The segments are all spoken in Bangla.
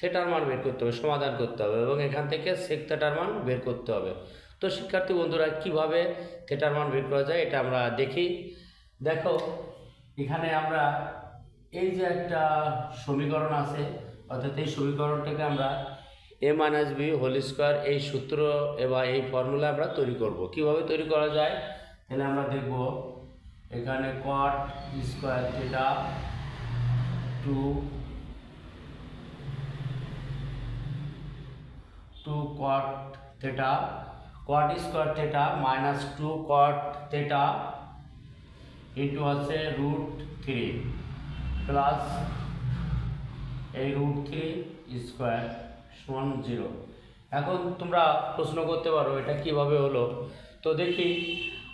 থেটার মান বের করতে হবে, সমাধান করতে হবে এবং এখান থেকে সেক থেটার মান বের করতে হবে। তো শিক্ষার্থী বন্ধুরা, কীভাবে থেটার মান বের করা যায় এটা আমরা দেখি। দেখো, এখানে আমরা এই যে একটা সমীকরণ আছে, অর্থাৎ এই সমীকরণটাকে আমরা A minus B whole square এই সূত্র বা এই ফর্মুলা আমরা তৈরি করব। কীভাবে তৈরি করা যায়? তাহলে আমরা দেখব, এখানে cot square theta two two cot theta cot square theta minus two cot theta into আছে রুট থ্রি প্লাস এই রুট থ্রি স্কোয়ার সমান জিরো এখন তোমরা প্রশ্ন করতে পারো এটা কীভাবে হলো? তো দেখি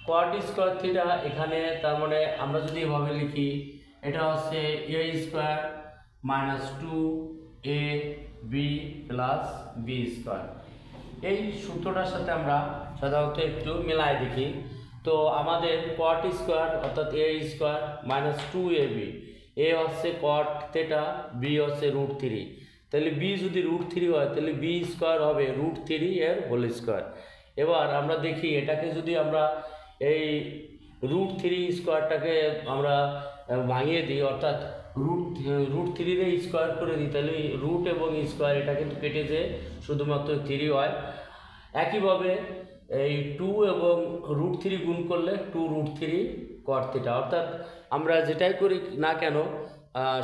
কোয়াট স্কোয়ার থিটা এখানে তার মানে আমরা যদি এভাবে লিখি, এটা হচ্ছে A square minus two A B plus B square এই সূত্রটার সাথে আমরা সাধারণত একটু মেলায় দেখি। তো আমাদের কট স্কোয়ার অর্থাৎ A square minus two A B A হচ্ছে কট থেটা বি হচ্ছে রুট থ্রি তাহলে বি যদি রুট থ্রি হয়, তাহলে বি স্কোয়ার হবে রুট থ্রি এর হোল স্কোয়ার এবার আমরা দেখি, এটাকে যদি আমরা এই রুট থ্রি স্কোয়ারটাকে আমরা ভাঙিয়ে দিই, অর্থাৎ রুট রুট থ্রিরে স্কোয়ার করে দিই, তাহলে রুট এবং স্কোয়ার এটা কিন্তু কেটে যে শুধুমাত্র থ্রি হয়। একইভাবে এই টু এবং রুট থ্রি গুণ করলে টু রুট থ্রি কট অর্থাৎ আমরা যেটাই করি না কেন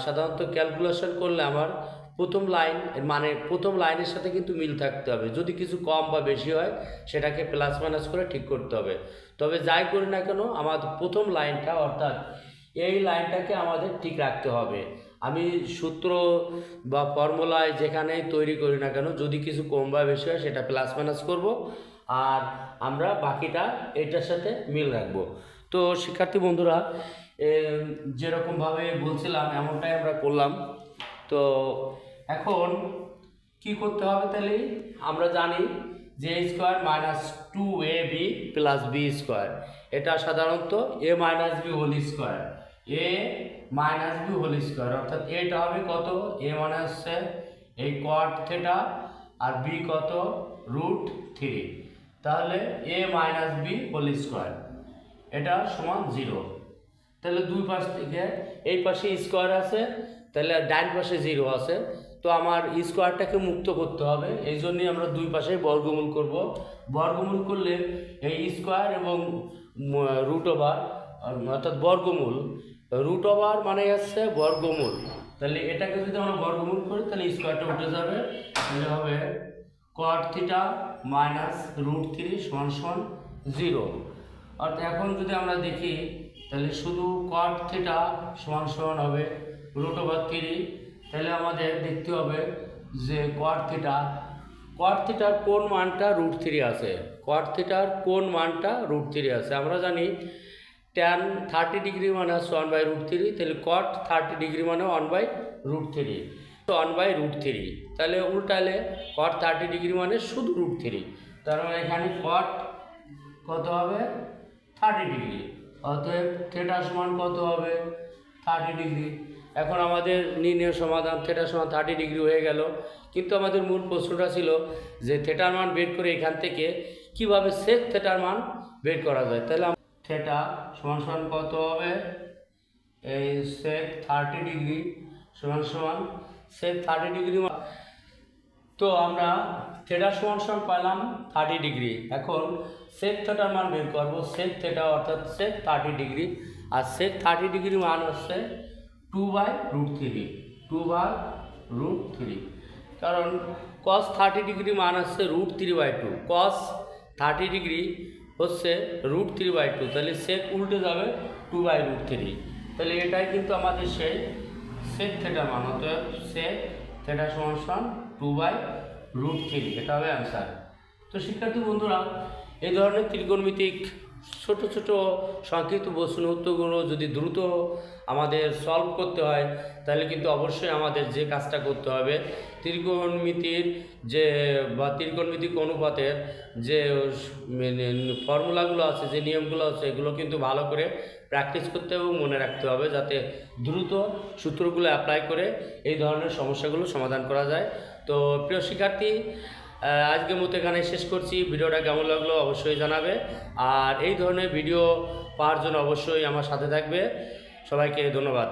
সাধারণত ক্যালকুলেশন করলে আমার প্রথম লাইন মানে প্রথম লাইনের সাথে কিন্তু মিল থাকতে হবে। যদি কিছু কম বা বেশি হয়, সেটাকে প্লাস মাইনাস করে ঠিক করতে হবে। তবে যাই করি না কেন, আমার প্রথম লাইনটা অর্থাৎ এই লাইনটাকে আমাদের ঠিক রাখতে হবে। আমি সূত্র বা ফর্মুলায় যেখানেই তৈরি করি না কেন, যদি কিছু কম বা বেশি হয়, সেটা প্লাস মাইনাস করব। আর আমরা বাকিটা এটার সাথে মিল রাখব। তো শিক্ষার্থী বন্ধুরা যেরকমভাবে বলছিলাম, এমনটাই আমরা করলাম। তো এখন কি করতে হবে তাহলে? আমরা জানি যে square minus two A B plus B square এটা সাধারণত A minus B whole square A minus B whole square অর্থাৎ এটা হবে কত? এ মানে হচ্ছে এই কট থেটা আর বি কত? রুট থ্রি তাহলে A minus B whole square এটা সমান জিরো তাহলে দুই পাশ থেকে এই পাশে স্কোয়ার আছে, তাহলে ডান পাশে জিরো আছে। তো আমার স্কোয়ারটাকে মুক্ত করতে হবে, এই জন্যই আমরা দুই পাশে বর্গমূল করব। বর্গমূল করলে এই স্কোয়ার এবং রুট ওভার অর্থাৎ বর্গমূল রুট ওভার মানে হচ্ছে বর্গমূল। তাহলে এটাকে যদি আমরা বর্গমূল করি, তাহলে স্কোয়ারটা উঠে যাবে। তাহলে হবে cot theta minus root three সমান সমান জিরো অর্থাৎ এখন যদি আমরা দেখি, তাহলে শুধু কট থিটা সমান সমান হবে রুট ওভার থ্রি তাহলে আমাদের দেখতে হবে যে কট থিটা কট থিটার কোন মানটা রুট থ্রি আছে? কট থিটার কোন মানটা রুট থ্রি আছে? আমরা জানি ট্যান থার্টি ডিগ্রি মানে হচ্ছে ওয়ান বাই রুট থ্রি তাহলে কট থার্টি ডিগ্রি মানে one by root three one by root three তাহলে উল্টালে কট থার্টি ডিগ্রি মানে শুধু রুট থ্রি তার মানে এখানে কট কত হবে? থার্টি ডিগ্রি অতএব থিটা সমান কত হবে? থার্টি ডিগ্রি এখন আমাদের নির্ণয় সমাধান থিটা সমান থার্টি ডিগ্রি হয়ে গেল। কিন্তু আমাদের মূল প্রশ্নটা ছিল যে থিটার মান বের করে এখান থেকে কীভাবে সেক থিটার মান বের করা যায়? তাহলে থিটা সমান সমান কত হবে? এই সেক থার্টি ডিগ্রি সমান সমান সেক থার্টি ডিগ্রি তো আমরা থেটা সমান সমান পাইলাম থার্টি ডিগ্রি এখন সেক থেটার মান বের করব। সেক থেটা অর্থাৎ সেক থার্টি ডিগ্রি আর সেক থার্টি ডিগ্রি মান হচ্ছে two by root three two by root three কারণ কস থার্টি ডিগ্রি মান হচ্ছে root three by two cos thirty degree হচ্ছে রুট থ্রি বাই টু তাহলে সেক উল্টে যাবে টু বাই রুট থ্রি তাহলে এটাই কিন্তু আমাদের সেই সেক থেটা মান, অতএব সেক থেটা সমান টু বাই রুট থ্রি এটা হবে অ্যান্সার তো শিক্ষার্থী বন্ধুরা, এই ধরনের ত্রিকোণমিতিক ছোট ছোট সংক্ষিপ্ত প্রশ্ন উত্তরগুলো যদি দ্রুত আমাদের সলভ করতে হয়, তাহলে কিন্তু অবশ্যই আমাদের যে কাজটা করতে হবে, ত্রিকোণমিতির যে, বা ত্রিকোণমিতিক অনুপাতের যে ফর্মুলাগুলো আছে, যে নিয়মগুলো আছে, এগুলো কিন্তু ভালো করে প্র্যাকটিস করতে এবং মনে রাখতে হবে যাতে দ্রুত সূত্রগুলো অ্যাপ্লাই করে এই ধরনের সমস্যাগুলো সমাধান করা যায়। তো প্রিয় শিক্ষার্থী আজকের মতো এখানে শেষ করছি। ভিডিওটা কেমন লাগল অবশ্যই জানাবে। আর এই ধরনের ভিডিও পাওয়ার জন্য অবশ্যই আমার সাথে থাকবে। সবাইকে ধন্যবাদ।